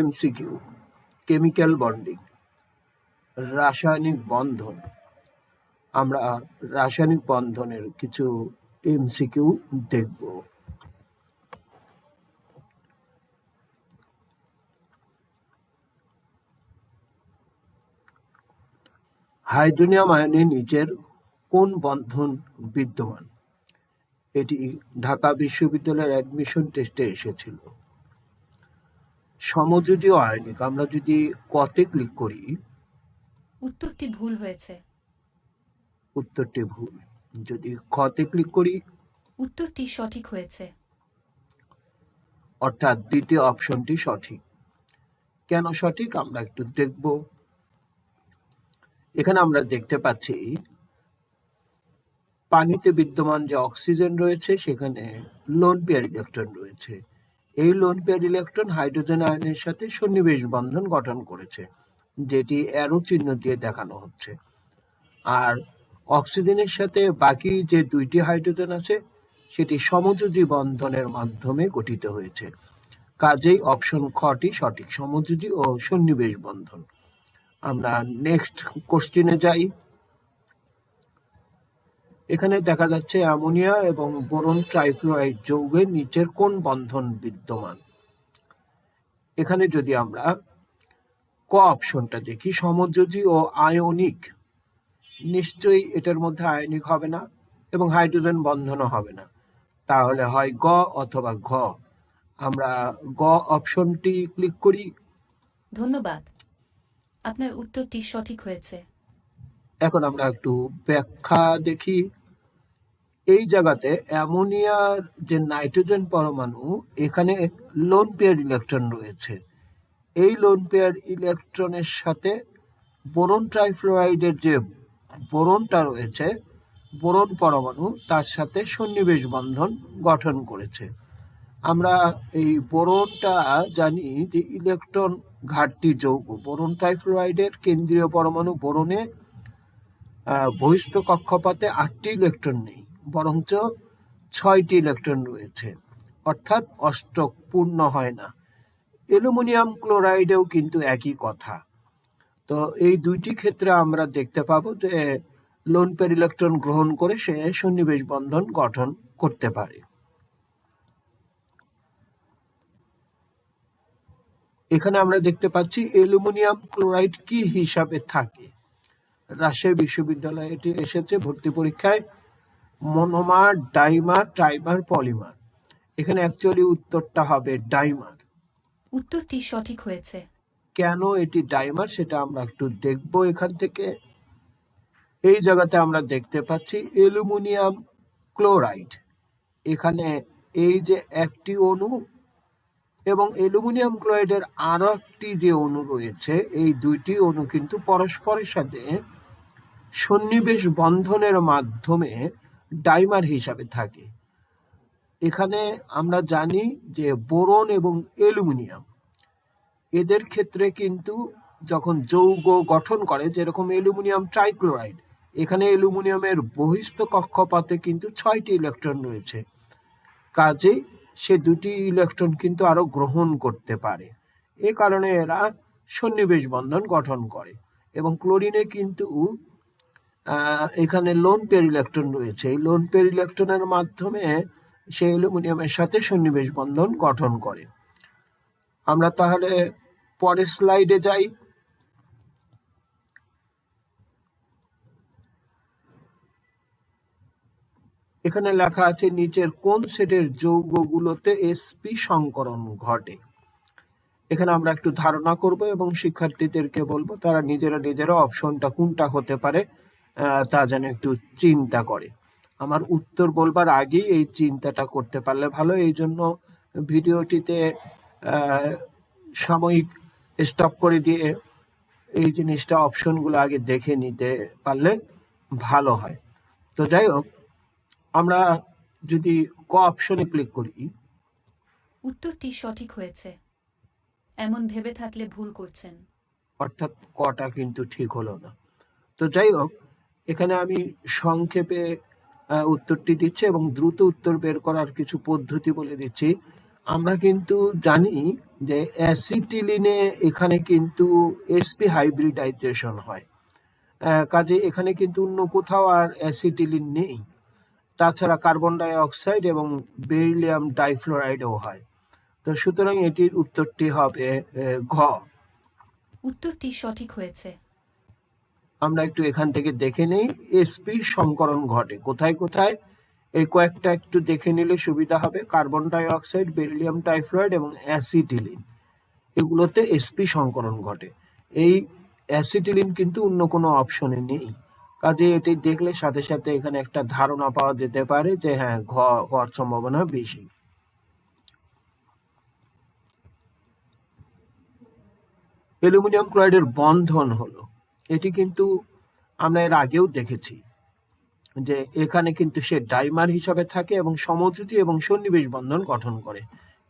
MCQ, chemical bonding, রাসায়নিক বন্ধন। আমরা রাসায়নিক বন্ধনের কিছু এমসিকিউ দেখব। হাইড্রোনিয়াম আয়নের নিচের কোন বন্ধন বিদ্যমান? এটি ঢাকা বিশ্ববিদ্যালয়ের অ্যাডমিশন টেস্টে এসেছিল। সমযোজী আয়নিক আমরা যদি কতে ক্লিক করি উত্তরটি ভুল হয়েছে। উত্তরটি ভুল। যদি খতে ক্লিক করি উত্তরটি সঠিক হয়েছে। অর্থাৎ দ্বিতীয় অপশনটি সঠিক। কেন সঠিক? আমরা একটু দেখব। এখানে আমরা দেখতে পাচ্ছি পানিতে বিদ্যমান যে অক্সিজেন রয়েছে সেখানে লোন পেয়ার ইলেকট্রন রয়েছে। এই লোন পেয়ার ইলেকট্রন হাইড্রোজেন আয়নের সাথে সন্নিবেশ বন্ধন গঠন করেছে, যেটি অ্যারো চিহ্ন দিয়ে দেখানো হচ্ছে। আর অক্সিজেনের সাথে বাকি যে দুইটি হাইড্রোজেন আছে, সেটি সমযোজী বন্ধনের মাধ্যমে গঠিত হয়েছে। কাজেই অপশন খটি সঠিক সমযোজী ও সন্নিবেশ বন্ধন। আমরা নেক্সট কোশ্চিনে যাই। এখানে দেখা যাচ্ছে অ্যামোনিয়া এবং বোরন ট্রাইফ্লোরাইড যৌগের নিচের কোন বন্ধন বিদ্যমান। এখানে যদি আমরা ক অপশনটা দেখি সমযোজী ও আয়নিক নিশ্চয়ই এটার মধ্যে আয়নিক হবে না এবং হাইড্রোজেন বন্ধনও হবে না। তাহলে হয় গ অথবা ঘ। আমরা গ অপশনটি ক্লিক করি। ধন্যবাদ। আপনার উত্তরটি সঠিক হয়েছে। এখন আমরা একটু ব্যাখ্যা দেখি। এই জায়গাতে অ্যামোনিয়ার যে নাইট্রোজেন পরমাণু, এখানে লোন পেয়ার ইলেকট্রন রয়েছে। এই লোন পেয়ার ইলেকট্রনের সাথে বোরন ট্রাইফ্লোরাইডের যে বোরনটা রয়েছে, বোরন পরমাণু, তার সাথে সন্নিবেশ বন্ধন গঠন করেছে। আমরা এই বোরনটা জানি যে ইলেকট্রন ঘাটতি যৌগ, বোরন ট্রাইফ্লোরাইডের কেন্দ্রীয় পরমাণু বোরনে বহিষ্ঠ কক্ষপথে আটটি ইলেকট্রন নেই। বরঞ্চ ছয়টি ইলেকট্রন রয়েছে। অর্থাৎ অষ্টক পূর্ণ হয় না। অ্যালুমিনিয়াম ক্লোরাইডেও কিন্তু একই কথা। তো এই দুইটি ক্ষেত্রে আমরা দেখতে পাবো যে, লোন পের ইলেকট্রন গ্রহণ করে সে সন্নিবেশ বন্ধন গঠন করতে পারে। এখানে আমরা দেখতে পাচ্ছি অ্যালুমিনিয়াম ক্লোরাইড কি হিসাবে থাকে? রাজশাহী বিশ্ববিদ্যালয়ে এটি এসেছে, ভর্তি পরীক্ষায় মনোমার ডাইমার ট্রাইমার পলিমার। এখানে অ্যাকচুয়ালি উত্তরটা হবে ডাইমার। উত্তরটি সঠিক হয়েছে। কেন এটি ডাইমার সেটা আমরা একটু দেখব এখান থেকে। এই জায়গাতে আমরা দেখতে পাচ্ছি অ্যালুমিনিয়াম ক্লোরাইড। এখানে এই যে একটি অণু এবং অ্যালুমিনিয়াম ক্লোরাইডের আরও একটি যে অণু রয়েছে এই দুইটি অণু কিন্তু পরস্পরের সাথে সন্নিবেশ বন্ধনের মাধ্যমে ডাইমার হিসাবে থাকে। এখানে আমরা জানি যে বোরন এবং অ্যালুমিনিয়াম, এদের ক্ষেত্রে কিন্তু যখন যৌগ গঠন করে, যেরকম অ্যালুমিনিয়াম ট্রাইক্লোরাইড, এখানে অ্যালুমিনিয়ামের বহিস্থ কক্ষপথে কিন্তু ছয়টি ইলেকট্রন রয়েছে। কাজেই সে দুটি ইলেকট্রন কিন্তু আরও গ্রহণ করতে পারে। এ কারণে এরা সন্নিবেশ বন্ধন গঠন করে এবং ক্লোরিনে কিন্তু এখানে লোন পেয়ার ইলেকট্রন রয়েছে। এই লোন পেয়ার ইলেকট্রনের মাধ্যমে সে অ্যালুমিনিয়ামের সাথে সন্নিবেশ বন্ধন গঠন করে। আমরা তাহলে পরের স্লাইডে যাই। এখানে লেখা আছে, নিচের কোন সেটের যৌগগুলোতে এসপি সংকরণ ঘটে? এখানে আমরা একটু ধারণা করব এবং শিক্ষার্থীদেরকে বলব, তারা নিজেরা নিজেরা অপশনটা কোনটা হতে পারে? তা যেন একটু চিন্তা করে। আমার উত্তর বলবার আগেই এই চিন্তাটা করতে পারলে ভালো। এই জন্য ভিডিওটিতে সাময়িক স্টপ করে দিয়ে এই জিনিসটা অপশনগুলো আগে দেখে নিতে পারলে ভালো হয়। তো যাই হোক আমরা যদি ক অপশনে ক্লিক করি। উত্তরটি সঠিক হয়েছে। এমন ভেবে থাকলে ভুল করছেন। অর্থাৎ কটা কিন্তু ঠিক হলো না। তো যাই হোক এখানে আমি সংক্ষেপে উত্তরটি দিচ্ছি এবং দ্রুত উত্তর বের করার কিছু পদ্ধতি বলে দিচ্ছি। আমরা কিন্তু জানি যে অ্যাসিটিলিনে এখানে কিন্তু এসপি হাইব্রিডাইজেশন হয়। কাজে এখানে কিন্তু অন্য কোথাও আর অ্যাসিটিলিন নেই। তাছাড়া কার্বন ডাই অক্সাইড এবং বেরিলিয়াম ডাইফ্লোরাইডও হয়। তো সুতরাং এটির উত্তরটি হবে ঘ। উত্তরটি সঠিক হয়েছে। আমরা একটু এখান থেকে দেখে নেই এসপি সংকরণ ঘটে। কোথায় কোথায়? এই কয়েকটা একটু দেখে নিলে সুবিধা হবে। Carbon dioxide beryllium difluoride এবং অ্যাসিটিলিন। এগুলোতে এসপি সংকরণ ঘটে। এই অ্যাসিটিলিন কিন্তু অন্য কোনো অপশনে নেই। কাজে এটি দেখলে সাথে সাথে এখানে একটা ধারণা পাওয়া যেতে পারে যে হ্যাঁ ঘ হওয়ার সম্ভাবনা বেশি। অ্যালুমিনিয়াম ক্লোরাইডের বন্ধন হলো। এটি কিন্তু আমরা এর আগেও দেখেছি যে এখানে কিন্তু সে ডাইমার হিসাবে থাকে এবং সমযোজী এবং সন্নিবেশ বন্ধন গঠন করে।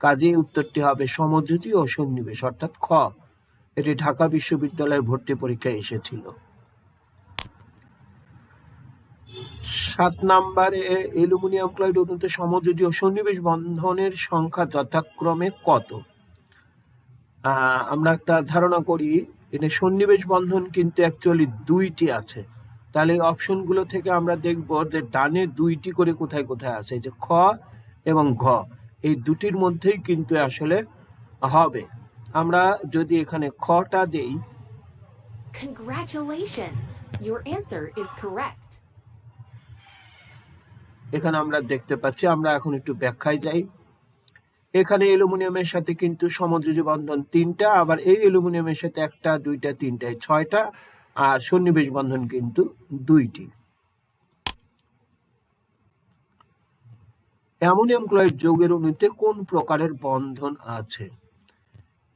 কাজেই উত্তরটি হবে সমযোজী ও সন্নিবেশ, অর্থাৎ খ। এটি ঢাকা বিশ্ববিদ্যালয়ের ভর্তি পরীক্ষায় এসেছিল। সাত নম্বরে অ্যালুমিনিয়াম ক্লোরাইড অত্যন্ত সমযোজী ও সন্নিবেশ বন্ধনের সংখ্যা যথাক্রমে কত? আমরা একটা ধারণা করি এখানে সন্নিবেশ বন্ধন কিন্তু অ্যাকচুয়ালি দুইটি আছে। তাহলে এই অপশনগুলো থেকে আমরা দেখব যে ডানে দুইটি করে কোথায় কোথায় আছে যে খ এবং ঘ। এই দুটির মধ্যেই কিন্তু আসলে হবে। আমরা যদি এখানে খটা দেই। Congratulations! Your answer is correct. এখানে আমরা দেখতে পাচ্ছি আমরা এখন একটু ব্যাখ্যায় যাই। এখানে অ্যালুমিনিয়ামের সাথে কিন্তু সমযোজী বন্ধন তিনটা, আবার এই অ্যালুমিনিয়ামের সাথে একটা, দুইটা, তিনটা, ছয়টা, আর সন্নিবেশ বন্ধন কিন্তু দুইটি। অ্যামোনিয়াম ক্লোরাইড যৌগের অণুতে কোন প্রকারের বন্ধন আছে?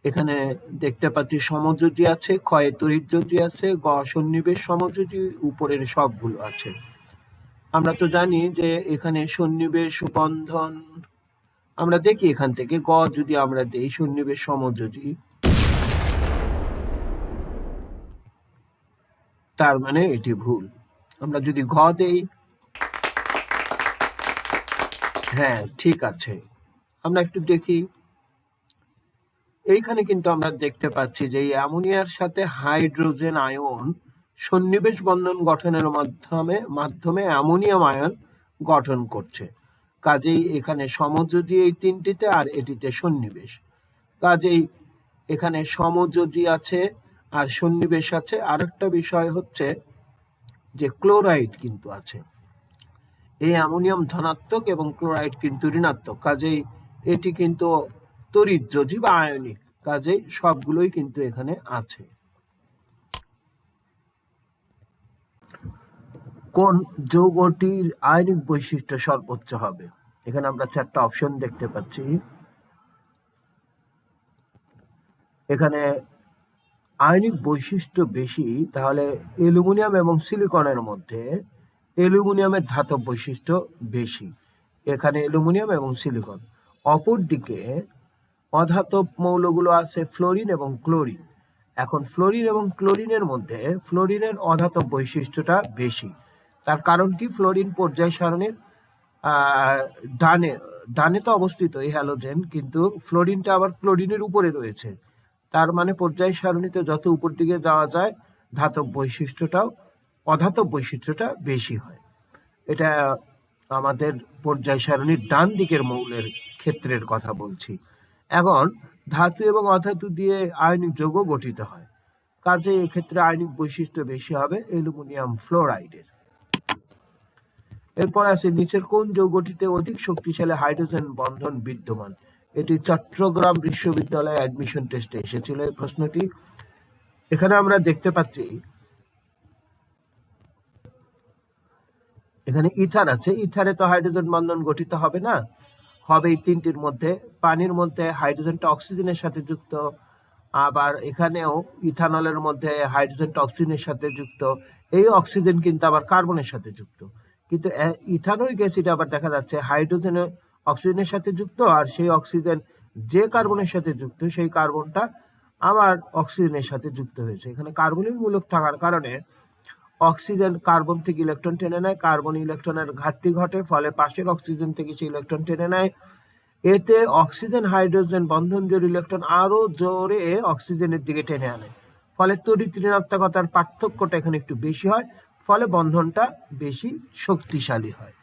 এখানে দেখতে পাচ্ছি সমযোজী আছে, ক্ষয়ে তড়িৎযোজী আছে, গ সন্নিবেশ সমযোজী, উপরের সবগুলো আছে। আমরা তো জানি যে এখানে সন্নিবেশ বন্ধন আমরা দেখি এখান থেকে, গ যদি আমরা দেই সন্নিবেশ সমযোজী। তার মানে এটি ভুল। আমরা যদি ঘ দেই হ্যাঁ ঠিক আছে। আমরা একটু দেখি। এইখানে কিন্তু আমরা দেখতে পাচ্ছি যে অ্যামোনিয়ার সাথে হাইড্রোজেন আয়ন সন্নিবেশ বন্ধন গঠনের মাধ্যমে মাধ্যমে অ্যামোনিয়াম আয়ন গঠন করছে। কাজেই এখানে সমযোজী এই তিনটিতে আর এটিতে সন্নিবেশ। কাজেই এখানে সমযোজী আছে আর সন্নিবেশ আছে। আরেকটা বিষয় হচ্ছে যে ক্লোরাইড কিন্তু আছে। এই অ্যামোনিয়াম ধনাত্মক এবং ক্লোরাইড কিন্তু ঋণাত্মক। কাজেই এটি কিন্তু তড়িৎযোজী বা আয়নিক। কাজেই সবগুলোই কিন্তু এখানে আছে। কোন যৌগটির আয়নিক বৈশিষ্ট্য সর্বোচ্চ হবে? এখানে আমরা চারটা অপশন দেখতে পাচ্ছি। এখানে আয়নিক বৈশিষ্ট্য বেশি, তাহলে অ্যালুমিনিয়াম এবং সিলিকনের মধ্যে অ্যালুমিনিয়ামের ধাতব বৈশিষ্ট্য বেশি, এখানে অ্যালুমিনিয়াম এবং সিলিকন। অপরদিকে অধাতব মৌলগুলো আছে ফ্লোরিন এবং ক্লোরিন। এখন ফ্লোরিন এবং ক্লোরিনের মধ্যে ফ্লোরিনের অধাতব বৈশিষ্ট্যটা বেশি তার কারণ কি ফ্লোরিন পর্যায় সারণীর ডানে ডানে তো অবস্থিত এই হ্যালোজেন কিন্তু ফ্লোরিনটা আবার ক্লোরিনের উপরে রয়েছে। তার মানে পর্যায় সারণীতে যত উপর দিকে যাওয়া যায়, ধাতব বৈশিষ্ট্যটাও, অধাতব বৈশিষ্ট্যটা বেশি হয়। এটা আমাদের পর্যায় সারণীর ডান দিকের মৌলের ক্ষেত্রের কথা বলছি। এখন, ধাতু এবং অধাতু দিয়ে আয়নিক যৌগ গঠিত হয়। কাজে এক্ষেত্রে আয়নিক বৈশিষ্ট্য বেশি হবে অ্যালুমিনিয়াম ফ্লোরাইডের। এরপর আছে নিচের কোন যৌগটিতে অধিক শক্তিশালী হাইড্রোজেন বন্ধন বিদ্যমান? এটি চট্টগ্রাম বিশ্ববিদ্যালয়ে অ্যাডমিশন টেস্টে এসেছিল এই প্রশ্নটি। এখানে আমরা দেখতে পাচ্ছি, এখানে ইথার আছে। ইথারে তো হাইড্রোজেন বন্ধন গঠিত হবে না, হবে এই তিনটির মধ্যে। পানির মধ্যে হাইড্রোজেনটা অক্সিজেনের সাথে যুক্ত, আবার এখানেও ইথানলের মধ্যে হাইড্রোজেনটা অক্সিজেনের সাথে যুক্ত। এই অক্সিজেন কিন্তু আবার কার্বনের সাথে যুক্ত। কিন্তু ইথানোইক অ্যাসিড আবার দেখা যাচ্ছে হাইড্রোজেন অক্সিজেনের সাথে যুক্ত আর সেই অক্সিজেন যে কার্বনের সাথে যুক্ত সেই কার্বনটা আবার অক্সিজেনের সাথে যুক্ত হয়েছে। এখানে কার্বনের মূলক থাকার কারণে অক্সিজেন কার্বন থেকে ইলেকট্রন টেনে নেয়, কার্বন ইলেকট্রনের ঘাটতি ঘটে, ফলে পাশের অক্সিজেন থেকে সেই ইলেকট্রন টেনে নেয়। এতে অক্সিজেন, হাইড্রোজেন বন্ধন জোড় ইলেকট্রন আরও জোরে অক্সিজেনের দিকে টেনে আনে। ফলে তড়িৎ ঋণাত্মকতার পার্থক্যটা এখানে একটু বেশি হয়। ফলে বন্ধনটা বেশি শক্তিশালী হয়।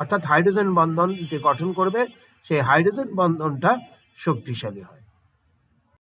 অর্থাৎ হাইড্রোজেন বন্ধন যে গঠন করবে, সেই হাইড্রোজেন বন্ধনটা শক্তিশালী হয়।